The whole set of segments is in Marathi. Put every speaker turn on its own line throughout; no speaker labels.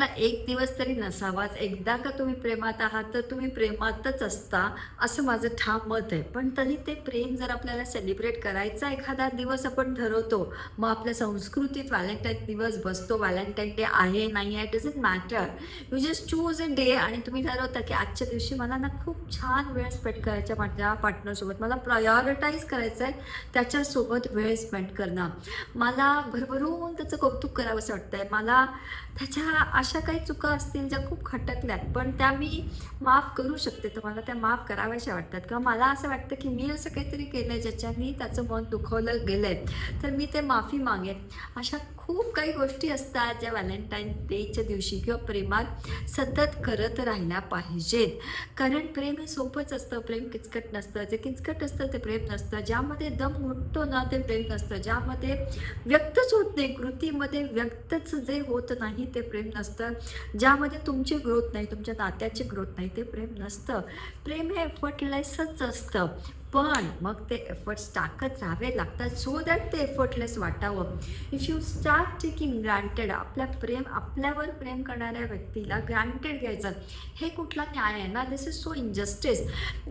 कुठला एक दिवस तरी नसावाच. एकदा का तुम्ही प्रेमात आहात तर तुम्ही प्रेमातच असता असं माझं ठाम मत आहे. पण तरी ते प्रेम जर आपल्याला सेलिब्रेट करायचा एखादा दिवस आपण ठरवतो मग आपल्या संस्कृतीत व्हॅलेंटाईन दिवस बसतो व्हॅलेंटाईन डे आहे नाही आहे doesn't matter you just choose a day आणि तुम्ही ठरवता की आजच्या दिवशी मला ना खूप छान वेळ स्पेंड करायचा माझ्या पार्टनरसोबत मला प्रायोरिटाईज करायचं आहे त्याच्यासोबत वेळ स्पेंड करणं. मला भरभरून त्याचं कौतुक करावं वाटतं वाटतंय. मला त्याच्या अशा काही चुका असतील ज्या खूप खटकल्यात पण त्या मी माफ करू शकते. तर मला त्या माफ कराव्याशा वाटतात. किंवा मला असं वाटतं की मी असं काहीतरी केलं आहे ज्याच्यानी त्याचं मन दुखवलं गेलं आहे तर मी ते माफी मागेन. अशा खूप काही गोष्टी असतात ज्या व्हॅलेंटाईन डेच्या दिवशी किंवा प्रेमात सतत करत राहिल्या पाहिजेत. कारण प्रेम हे सोपंच असतं. प्रेम किचकट नसतं. जे किचकट असतं ते प्रेम नसतं. ज्यामध्ये दम घुटतो ना ते प्रेम नसतं. ज्यामध्ये व्यक्तच होत नाही कृतीमध्ये व्यक्तच जे होत नाही ते प्रेम नसतं. ज्यामध्ये तुमची ग्रोथ नाही तुमच्या नात्याची ग्रोथ नाही ते प्रेम नसतं. प्रेम हे एफर्टलेसच असतं. पण मग ते एफर्ट्स टाकत राहावे लागतात. सो दॅट ते एफर्टलेस वाटावं. If you start taking granted आपल्या प्रेम आपल्यावर प्रेम करणाऱ्या व्यक्तीला ग्रांटेड घ्यायचं हे कुठला न्याय आहे ना? दिस इज सो इनजस्टिस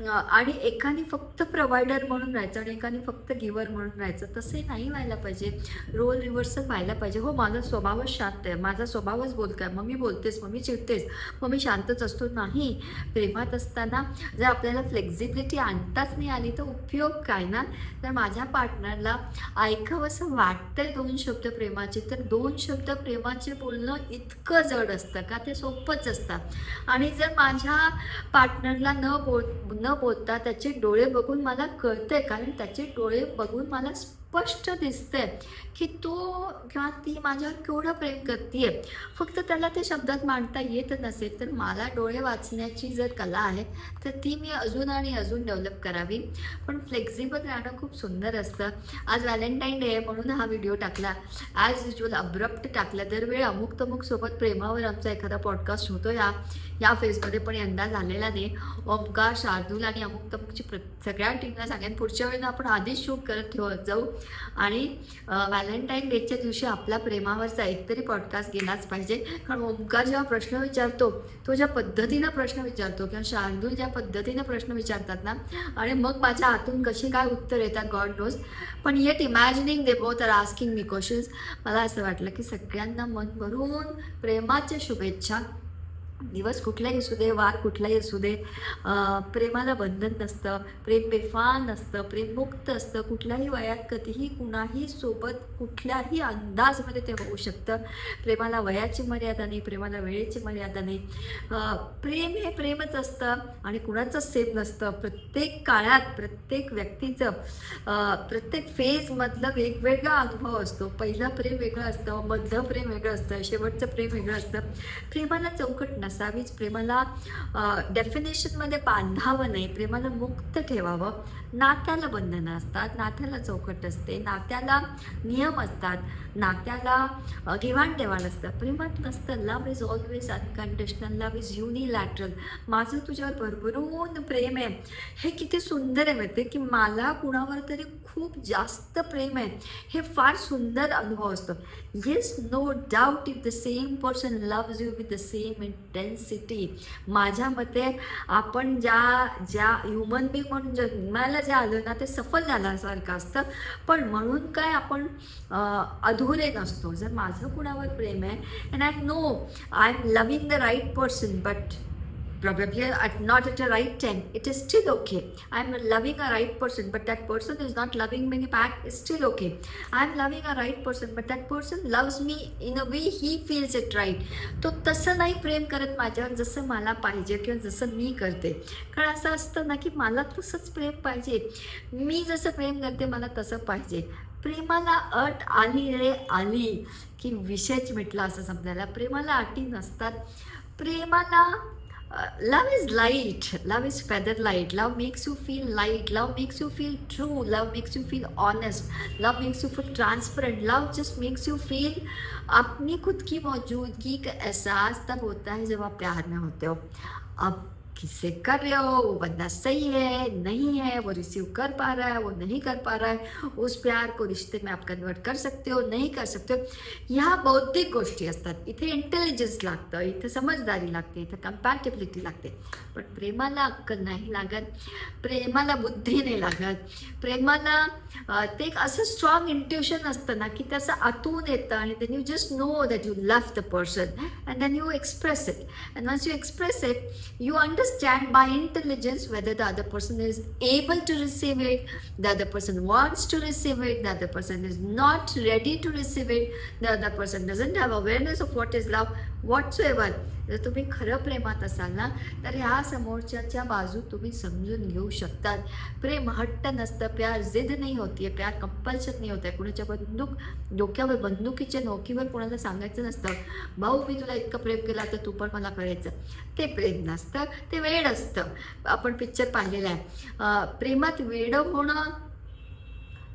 आणि एकाने फक्त प्रोव्हायडर म्हणून राहायचं आणि एकाने फक्त गिवर म्हणून राहायचं तसे नाही व्हायला पाहिजे. रोल रिव्हर्सल व्हायला पाहिजे. हो माझा स्वभावच शांत आहे. माझा स्वभावच बोलतो आहे मग मी बोलतेस मग मी चिडतेस मग मी शांतच असतो. नाही. प्रेमात असताना जर आपल्याला फ्लेक्झिबिलिटी आणताच नाही आली तर उपयोग काय ना तर माझ्या पार्टनरला ऐकावं असं वाटतंय दोन शब्द प्रेमाचे. तर दोन शब्द प्रेमाचे बोलणं इतकं जड असतं का? ते सोपंच असतात आणि जर माझ्या पार्टनरला न बोल न बोलता त्याचे डोळे बघून मला कळतंय कारण त्याचे डोळे बघून मला स्पष्ट दिसतंय की तो किंवा ती माझ्यावर केवढं प्रेम करते फक्त त्याला ते शब्दात मांडता येत नसेल तर मला डोळे वाचण्याची जर कला आहे तर ती मी अजून आणि अजून डेव्हलप करावी. पण फ्लेक्झिबल राहणं खूप सुंदर असतं. आज व्हॅलेंटाईन डे आहे म्हणून हा व्हिडिओ टाकला. ॲज युजल अब्रप्ट टाकला दरवेळी अमुक तमुक सोबत प्रेमावर आमचा एखादा पॉडकास्ट होतो या. या फेजमध्ये पण यंदा झालेला नाही. ओमकार शार्दूल आणि अमुक तमुकची प्र सगळ्या टीमला सांगेन पुढच्या वेळेला आपण आधीच शूट करत ठेवत जाऊ. आणि व्हॅलेंटाईन डेच्या दिवशी आपला प्रेमावरचा एकतरी पॉडकास्ट गेलाच पाहिजे. कारण ओमकार जेव्हा प्रश्न विचारतो तो ज्या पद्धतीनं प्रश्न विचारतो किंवा शार्दूल ज्या पद्धतीनं प्रश्न विचारतात ना आणि मग माझ्या हातून कशी काय उत्तर येतात गॉड नोज पण yet imagining they both are asking me questions मला असं वाटलं की सगळ्यांना मन भरून प्रेमाच्या शुभेच्छा. दिवस कुठलाही असू दे वार कुठलाही असू दे प्रेमाला बंधन नसतं प्रेम बेफान नसतं प्रेम मुक्त असतं. कुठल्याही वयात कधीही कुणाही सोबत कुठल्याही अंदाजमध्ये ते होऊ शकतं. प्रेमाला वयाची मर्यादा नाही प्रेमाला वेळेची मर्यादा नाही. प्रेम हे प्रेमच असतं आणि कुणाचं सेम नसतं. प्रत्येक काळात प्रत्येक व्यक्तीचं प्रत्येक फेजमधलं वेगवेगळा अनुभव असतो. पहिलं प्रेम वेगळं असतं मधलं प्रेम वेगळं असतं शेवटचं प्रेम वेगळं असतं. प्रेमाला चौकट नसावीच. प्रेमाला डेफिनेशनमध्ये बांधावं नाही. प्रेमाला मुक्त ठेवावं. नात्याला बंधनं असतात. नात्याला चौकट असते. नात्याला नियम असतात. नात्याला घेवाणदेवाण असतं. प्रेमात नसतं. Love is always unconditional love is unilateral माझं तुझ्यावर भरभरून प्रेम आहे. हे किती सुंदर आहे माहिती की मला कुणावर तरी खूप जास्त प्रेम आहे. हे फार सुंदर अनुभव असतो. Yes no doubt if the same person loves you with the same in intensity माझ्या मते आपण ज्या ज्या ह्युमन बिंग म्हणून जन्माला जे आलं ना ते सफल झाल्यासारखं असतं. पण म्हणून काय आपण अधुरे नसतो. जर माझं कुणावर प्रेम आहे and I know I am loving the right person but probably at not at a right time it is still okay i'm loving a right person but that person is not loving me back it's still okay i'm loving a right person but that person loves me in a way he feels it right तो तसं नाही प्रेम करत माझ्यावर जसं मला पाहिजे किंवा जसं मी करते कारण असं असतं ना की मला तसंच प्रेम पाहिजे मी जसं प्रेम करते मला तसं पाहिजे प्रेमाला अट आली रे आली की विषयच मिटला असं समजायला प्रेमाला अटी नसतात प्रेमाला love is light love is feather light love makes you feel light love makes you feel true love makes you feel honest love makes you feel transparent love just makes you feel अपनी खुद की मौजूदगी का एहसास तब होता है जब आप प्यार में होते हो। अब किससे कर रहे हो वो बंदा सही है नहीं है वो रिसीव कर पा रहा है वो नहीं कर पा रहा है उस प्यार को रिश्ते में आप कन्वर्ट कर सकते हो नहीं कर सकते हो। ह्या बौद्धिक गोष्टी असतात इथे इंटेलिजन्स लागतं इथे समजदारी लागते इथे कम्पॅटेबिलिटी लागते पण प्रेमाला अक्कल नाही लागत प्रेमाला बुद्धी नाही लागत प्रेमाला ते एक असं स्ट्रॉंग इंट्युशन असतं ना की त्याचं आतून येतं आणि then you just know that you love the person and then you express it and once you express it you under understand by intelligence whether the other person is able to receive it, the other person wants to receive it, the other person is not ready to receive it, the other person doesn't have awareness of what is love whatsoever जर तुम्ही खरं प्रेमात असाल ना तर ह्या समोरच्याच्या बाजू तुम्ही समजून घेऊ शकतात. प्रेम हट्ट नसतं प्यार जिद नाही होतीये प्यार कंपल्शन नाही होत. आहे कुणाच्या बंदूक डोक्यावर बंदुकीच्या नोकीवर कोणाला सांगायचं नसतं. भाऊ मी तुला इतकं प्रेम केला तर तू पण मला करायचं ते प्रेम नसतं ते वेड असतं. आपण पिक्चर पाहिलेलं आहे. प्रेमात वेडं होणं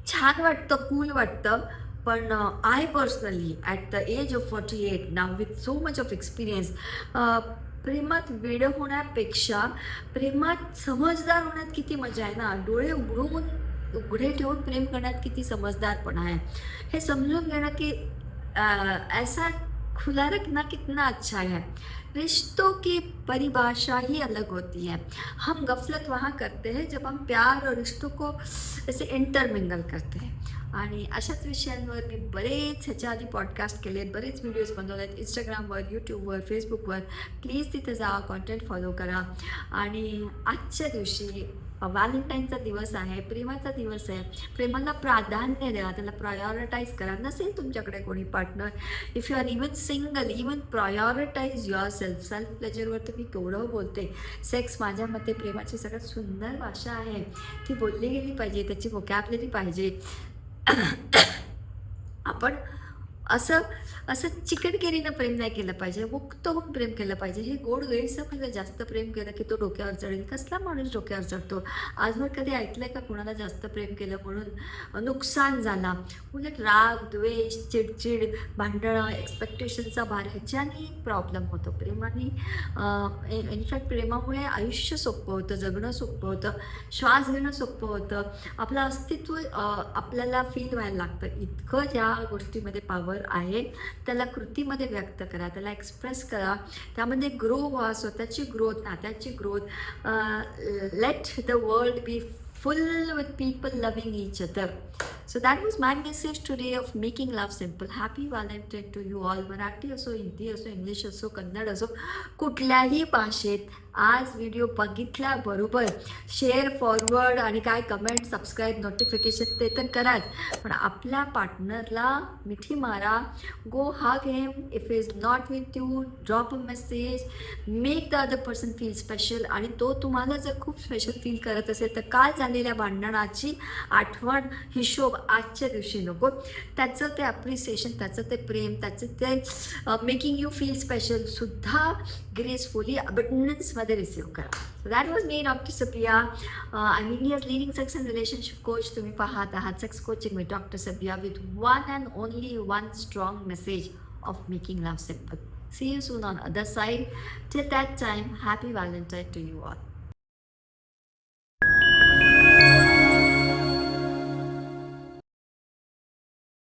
छान वाटतं कूल वाटतं. पण I personally at the age of forty eight now with so much of experience प्रेमात वेडं होण्यापेक्षा, प्रेमात समजदार होण्यात किती मज़ा आहे ना? डोळे उघडून, उघडे ठेवून प्रेम करण्यात किती समजदारपणा आहे. हे समजून घेणं की ऐसा खुला रखना कितना अच्छा है. रिश्तों की परिभाषा ही अलग होती है. हम गफलत वहाँ करते हैं जब हम प्यार और रिश्तों को ऐसे इंटरमिंगल करते हैं। आणि अशाच विषयांवर मी बरेच ह्याच्या आधी पॉडकास्ट केले आहेत बरेच व्हिडिओज बनवले आहेत इंस्टाग्रामवर यूट्यूबवर फेसबुकवर प्लीज तिथे जा कॉन्टेंट फॉलो करा. आणि आजच्या दिवशी व्हॅलेंटाईनचा दिवस आहे प्रेमाचा दिवस आहे. प्रेमाला प्राधान्य द्या त्याला प्रायोरिटाईज करा. नसेल तुमच्याकडे कोणी partner if you are even single even prioritise your self self प्लेजरवर तर मी केवढं बोलते. सेक्स माझ्या मते प्रेमाची सगळ्यात सुंदर भाषा आहे. ती बोलली गेली पाहिजे त्याची वोकॅबलरी पाहिजे. आपण असं असं चिकटगिरीनं प्रेम नाही केलं पाहिजे मुक्त होऊन प्रेम केलं पाहिजे. हे गोड गैरसमजलं जास्त प्रेम केलं की तो डोक्यावर चढेल. कसला माणूस डोक्यावर चढतो? आजवर कधी ऐकलंय का कोणाला जास्त प्रेम केलं म्हणून? नुकसान झाला. उलट राग द्वेष चिडचिड भांडणं एक्सपेक्टेशनचा भार ह्याच्याने प्रॉब्लेम होतो. प्रेमाने इनफॅक्ट प्रेमामुळे आयुष्य सोपं होतं जगणं सोपं होतं श्वास घेणं सोपं होतं. आपलं अस्तित्व आपल्याला फील व्हायला लागतं. इतकं ज्या गोष्टीमध्ये पावर आहे त्याला कृतीमध्ये व्यक्त करा त्याला एक्सप्रेस करा. त्यामध्ये ग्रो व्हा स्वतःची ग्रोथ नात्याची growth let the world be full with people loving each other So that was my message today of making love simple. Happy Valentine to you all. Marathi असो हिंदी असो इंग्लिश असो कन्नड असो कुठल्याही भाषेत आज व्हिडिओ बघितल्याबरोबर शेअर फॉरवर्ड आणि काय कमेंट सबस्क्राईब नोटिफिकेशन ते तर कराच. पण आपल्या पार्टनरला मिठी मारा. गो हा him if is not with you drop a message make the other person feel special आणि तो तुम्हाला जर खूप स्पेशल फील करत असेल तर काल झालेल्या भांडणाची आठवण हिशोब आजच्या दिवशी नको. त्याचं ते ॲप्रिसिएशन त्याचं ते प्रेम त्याचं ते मेकिंग यू फील स्पेशल सुद्धा ग्रेसफुली अबंडन्समध्ये रिसीव्ह करा. So that was me doctor Sapiya I mean is leading sex and relationship coach तुम्ही पाहत आहात sex coaching me doctor Sapiya with one and only one strong message of making love simple See you soon on other side. Till that time, happy Valentine to you all.